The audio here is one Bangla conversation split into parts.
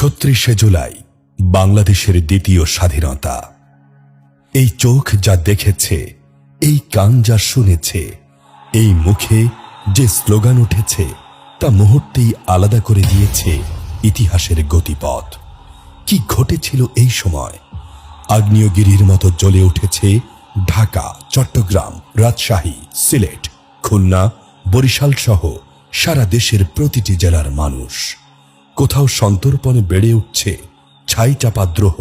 ছত্রিশে জুলাই, বাংলাদেশের দ্বিতীয় স্বাধীনতা। এই চোখ যা দেখেছে, এই কান যা শুনেছে, এই মুখে যে স্লোগান উঠেছে, তা মুহূর্তেই আলাদা করে দিয়েছে ইতিহাসের গতিপথ। কি ঘটেছিল এই সময়? আগ্নেয়গিরির মতো জ্বলে উঠেছে ঢাকা, চট্টগ্রাম, রাজশাহী, সিলেট, খুলনা, বরিশাল সহ সারা দেশের প্রতিটি জেলার মানুষ। কোথাও সন্তর্পণে বেড়ে উঠছে ছাই চাপা দ্রোহ,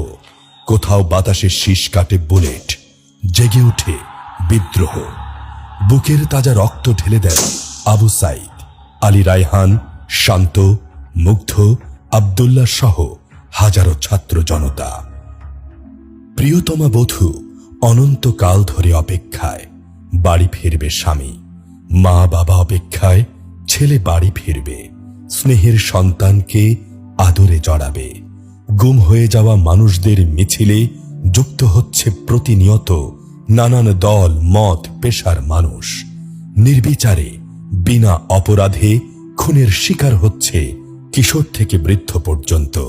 কোথাও বাতাসে শীষ কাটে বুলেট, জেগে উঠে বিদ্রোহ। বুকের তাজা রক্ত ঢেলে দেন আবু সাইদ, আলী রায়হান, শান্ত, মুগ্ধ, আবদুল্লাহ সহ হাজারো ছাত্র জনতা। প্রিয়তমা বধূ অনন্তকাল ধরে অপেক্ষায়, বাড়ি ফিরবে স্বামী মা বাবা অপেক্ষায়, ছেলে বাড়ি ফিরবে। স্নেহের সন্তানকে আদরে জড়াবে। গুম হয়ে যাওয়া মানুষদের মিছিলে যুক্ত হচ্ছে প্রতিনিয়ত নানান দল, মত, পেশার মানুষ। নির্বিচারে, বিনা অপরাধে খুনের শিকার হচ্ছে কিশোর থেকে বৃদ্ধ পর্যন্ত।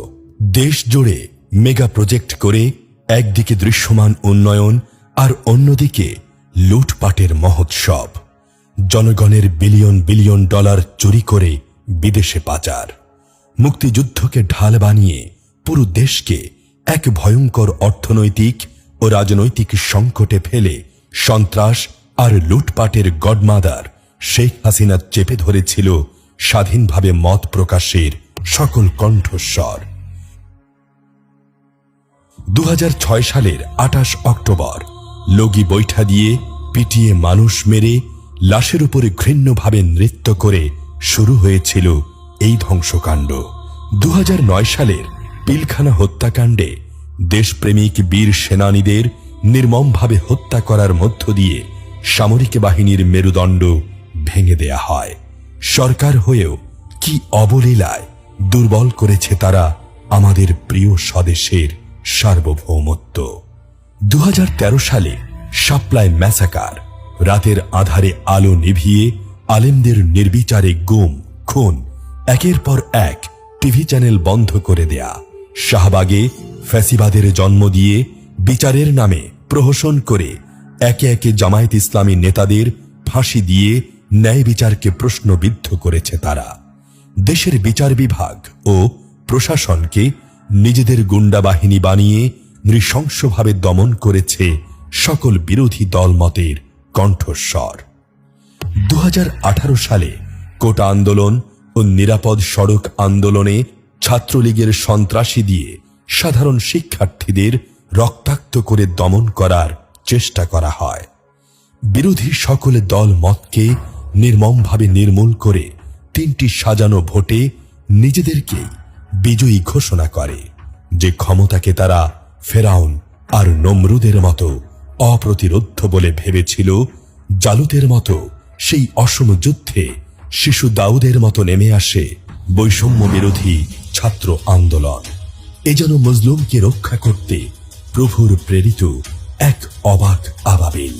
দেশ জুড়ে মেগা প্রজেক্ট করে একদিকে দৃশ্যমান উন্নয়ন আর অন্যদিকে লুটপাটের মহোৎসব। জনগণের বিলিয়ন বিলিয়ন ডলার চুরি করে বিদেশে পাচার। মুক্তিযুদ্ধকে ঢাল বানিয়ে পুরো দেশকে এক ভয়ঙ্কর অর্থনৈতিক ও রাজনৈতিক সংকটে ফেলে সন্ত্রাস আর লুটপাটের গডমাদার শেখ হাসিনা চেপে ধরেছিল স্বাধীনভাবে মত প্রকাশের সকল কণ্ঠস্বর। দু হাজার ছয় সালের আঠাশ অক্টোবর, লগি বৈঠা দিয়ে পিটিয়ে মানুষ মেরে লাশের উপরে ঘৃণ্যভাবে নৃত্য করে শুরু হয়েছিল এই ধ্বংসকাণ্ড। দু হাজার নয় সালের পিলখানা হত্যাকাণ্ডে দেশপ্রেমিক বীর সেনানীদের নির্মমভাবে হত্যা করার মধ্য দিয়ে সামরিক বাহিনীর মেরুদণ্ড ভেঙে দেয়া হয়। সরকার হয়েও কি অবলীলায় দুর্বল করেছে তারা আমাদের প্রিয় স্বদেশের সার্বভৌমত্ব। দু হাজার তেরো সালে সাপ্লাই ম্যাসাকার, রাতের আধারে আলো নিভিয়ে আলেমদের নির্বিচারে গুম, খুন, একের পর এক টিভি চ্যানেল বন্ধ করে দেয়া। শাহবাগে ফ্যাসিবাদের জন্ম দিয়ে বিচারের নামে প্রহসন করে একে একে জামায়াত ইসলামী নেতাদের ফাঁসি দিয়ে ন্যায় বিচারকে প্রশ্নবিদ্ধ করেছে তারা। দেশের বিচার বিভাগ ও প্রশাসনকে নিজেদের গুন্ডা বাহিনী বানিয়ে নৃশংসভাবে দমন করেছে সকল বিরোধী দলমতের কণ্ঠস্বর। দু হাজার আঠারো সালে কোটা আন্দোলন ও নিরাপদ সড়ক আন্দোলনে ছাত্রলীগের সন্ত্রাসী দিয়ে সাধারণ শিক্ষার্থীদের রক্তাক্ত করে দমন করার চেষ্টা করা হয়। বিরোধী সকল দল মতকে নির্মমভাবে নির্মূল করে তিনটি সাজানো ভোটে নিজেদেরকেই বিজয়ী ঘোষণা করে, যে ক্ষমতাকে তারা ফেরাউন আর নমরুদের মতো অপ্রতিরোধ্য বলে ভেবেছিল জালুতের মতো সেই অসম যুদ্ধে শিশু দাউদের মতো নেমে আসে বৈষম্য বিরোধী ছাত্র আন্দোলন। এ যেন মজলুমকে রক্ষা করতে প্রভুর প্রেরিত এক অবাক আবাবিল।